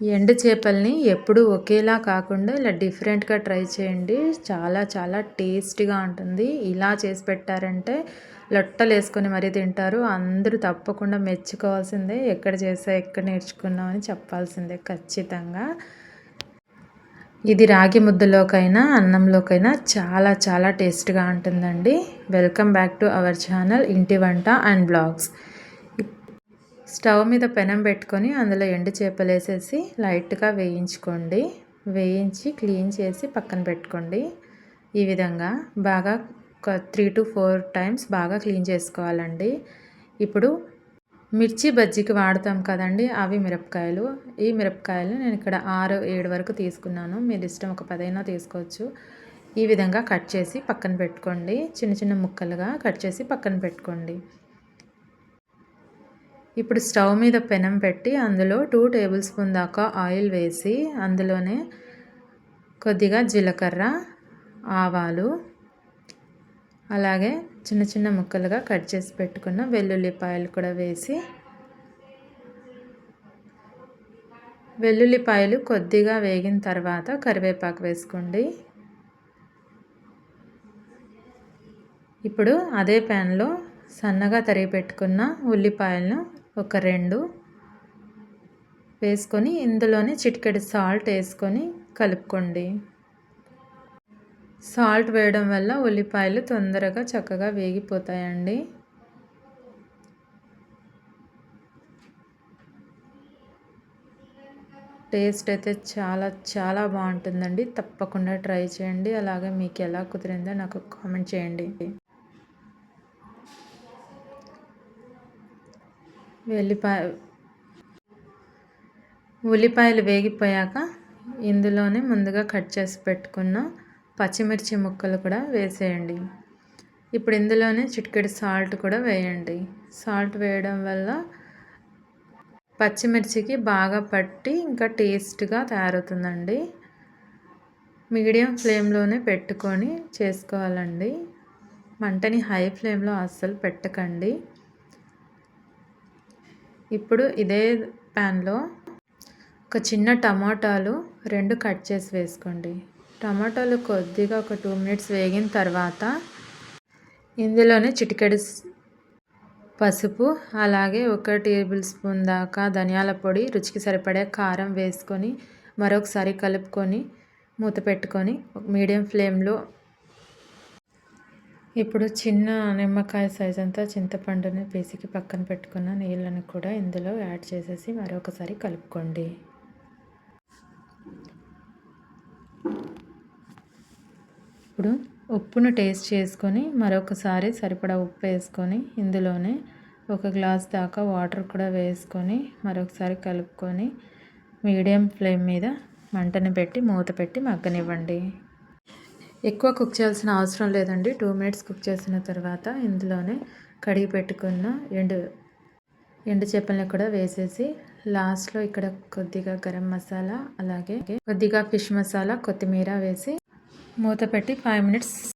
ఎండు చేపల్ని ఎప్పుడు ఒకేలా కాకుండా ఇలా డిఫరెంట్గా ట్రై చేయండి. చాలా చాలా టేస్టీగా ఉంటుంది. ఇలా చేసి పెట్టారంటే లొట్టలు వేసుకొని మరీ తింటారు. అందరూ తప్పకుండా మెచ్చుకోవాల్సిందే. ఎక్కడ చేసా ఎక్కడ నేర్చుకున్నామని చెప్పాల్సిందే ఖచ్చితంగా. ఇది రాగి ముద్దలోకైనా అన్నంలోకైనా చాలా చాలా టేస్ట్గా ఉంటుందండి. Welcome back to our channel ఇంటి వంట అండ్ బ్లాగ్స్. స్టవ్ మీద పెనం పెట్టుకొని అందులో ఎండు చేపలు వేసేసి లైట్గా వేయించుకోండి. వేయించి క్లీన్ చేసి పక్కన పెట్టుకోండి. ఈ విధంగా బాగా ఒక త్రీ టు ఫోర్ టైమ్స్ బాగా క్లీన్ చేసుకోవాలండి. ఇప్పుడు మిర్చి బజ్జీకి వాడతాం కదండి అవి మిరపకాయలు. ఈ మిరపకాయలు నేను ఇక్కడ ఆరు ఏడు వరకు తీసుకున్నాను. మీరు ఇష్టం ఒక పదైనా తీసుకోవచ్చు. ఈ విధంగా కట్ చేసి పక్కన పెట్టుకోండి. చిన్న చిన్న ముక్కలుగా కట్ చేసి పక్కన పెట్టుకోండి. ఇప్పుడు స్టవ్ మీద పెనం పెట్టి అందులో టూ టేబుల్ స్పూన్ దాకా ఆయిల్ వేసి అందులోనే కొద్దిగా జీలకర్ర ఆవాలు అలాగే చిన్న చిన్న ముక్కలుగా కట్ చేసి పెట్టుకున్న వెల్లుల్లిపాయలు కూడా వేసి వెల్లుల్లిపాయలు కొద్దిగా వేగిన తర్వాత కరివేపాకు వేసుకోండి. ఇప్పుడు అదే ప్యాన్లో సన్నగా తరిగి పెట్టుకున్న ఉల్లిపాయలను ఒక రెండు వేసుకొని ఇందులోనే చిటికెడు సాల్ట్ వేసుకొని కలుపుకోండి. సాల్ట్ వేయడం వల్ల ఉల్లిపాయలు తొందరగా చక్కగా వేగిపోతాయండి. టేస్ట్ అయితే చాలా చాలా బాగుంటుందండి. తప్పకుండా ట్రై చేయండి. అలాగే మీకు ఎలా కుదిరిందో నాకు కామెంట్ చేయండి. వెల్లిపాయ ఉల్లిపాయలు వేగిపోయాక ఇందులోనే ముందుగా కట్ చేసి పెట్టుకున్న పచ్చిమిర్చి ముక్కలు కూడా వేసేయండి. ఇప్పుడు ఇందులోనే చిటికెడు సాల్ట్ కూడా వేయండి. సాల్ట్ వేయడం వల్ల పచ్చిమిర్చికి బాగా పట్టి ఇంకా టేస్ట్గా తయారవుతుందండి. మీడియం ఫ్లేమ్లోనే పెట్టుకొని చేసుకోవాలండి. మంటని హై ఫ్లేమ్లో అస్సలు పెట్టకండి. ఇప్పుడు ఇదే ప్యాన్లో ఒక చిన్న టమాటాలు రెండు కట్ చేసి వేసుకోండి. టమాటాలు కొద్దిగా ఒక టూ మినిట్స్ వేగిన తర్వాత ఇందులోనే చిటికెడు పసుపు అలాగే ఒక టేబుల్ స్పూన్ దాకా ధనియాల పొడి రుచికి సరిపడే కారం వేసుకొని మరొకసారి కలుపుకొని మూత పెట్టుకొని మీడియం ఫ్లేమ్లో ఇప్పుడు చిన్న నిమ్మకాయ సైజ్ అంతా చింతపండుని పిసికి పక్కన పెట్టుకున్న నీళ్ళని కూడా ఇందులో యాడ్ చేసేసి మరొకసారి కలుపుకోండి. ఇప్పుడు ఉప్పును టేస్ట్ చేసుకొని మరొకసారి సరిపడా ఉప్పు వేసుకొని ఇందులోనే ఒక గ్లాస్ దాకా వాటర్ కూడా వేసుకొని మరొకసారి కలుపుకొని మీడియం ఫ్లేమ్ మీద మంటని పెట్టి మూత పెట్టి మగ్గనివ్వండి. ఎక్కువ కుక్ చేయాల్సిన అవసరం లేదండి. టూ మినిట్స్ కుక్ చేసిన తర్వాత ఇందులోనే కడిగి పెట్టుకున్న ఎండు ఎండు చేపల్ని కూడా వేసేసి లాస్ట్లో ఇక్కడ కొద్దిగా గరం మసాలా అలాగే కొద్దిగా ఫిష్ మసాలా కొత్తిమీర వేసి మూత పెట్టి ఫైవ్ మినిట్స్